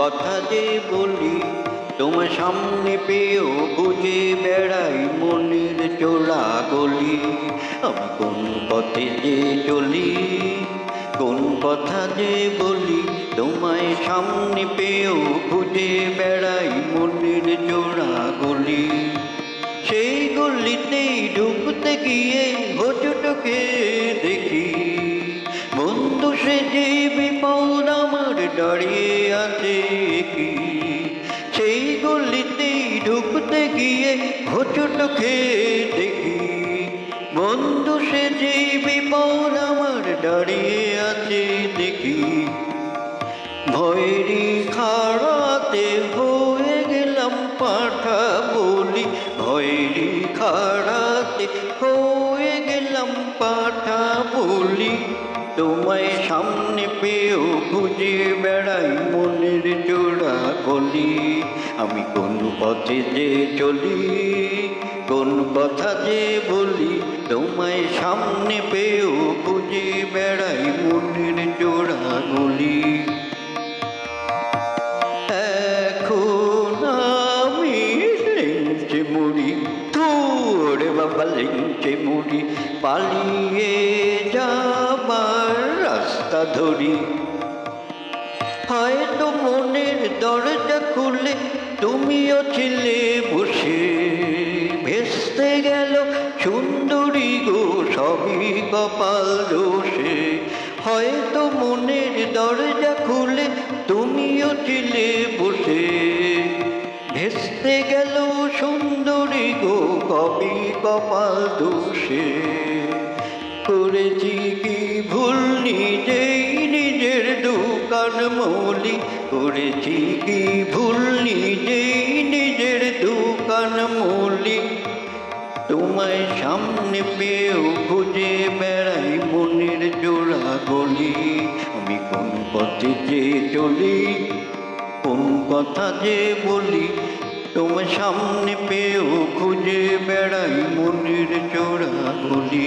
কথা যে বলি, তোমার সামনে পেয়েও বুঝে বেড়াই মনের চোরা গলি। আমি কোন পথে যে চলি, কোন কথা যে বলি, তোমায় সামনে পেয়েও খুঁজে বেড়াই মনের চোরা গলি। সেই গলিতেই ঢুকতে গিয়ে হোচটকে দেখি, বন্ধু সে যে বিপদ আমার দাঁড়িয়ে আছে কি? সেই গলিতেই ঢুকতে গিয়ে হোচটকে দেখি বন্ধু সে যে বিপদ আমার দাঁড়িয়ে আছে দেখি। ভৈরি খাড়াতে হয়ে গেলাম পাঠা বলি। ভৈরি খাড়াতে হয়ে গেলাম পাঠা বলি। তোমায় সামনে পেয়েও খুঁজে বেড়াই মনের জোড়া গলি। আমি কোন পথে যে চলি, কোন কথা যে বলি, তোমায় সামনে পেয়েও খুঁজে বেড়াই লেঞ্চে মুড়ি পালিয়ে যাবার রাস্তা ধরি। হয়তো মনের দরজা খুলে তুমিও ছিলে বসে। ভেস্তে গেল সুন্দরী গো, সবই কপাল দোষে হয়তো মনের দরজা খুলে তুমিও ছিলে বসে। ভেস্তে গেল সুন্দরী কবি কপাল দোষে। করেছি কি ভুল? নিজেই নিজের দোকান মৌলি করেছি কি ভুল? নিজেই নিজের দোকান মৌলি তোমায় সামনে পেয়েও খুঁজে বেড়াই মনের জোড়া গলি। আমি কোন পথে যে চলি, কোন কথা যে বলি তোমার সামনে পেয়েও খুঁজে বেড়াই মনির চোরা গলি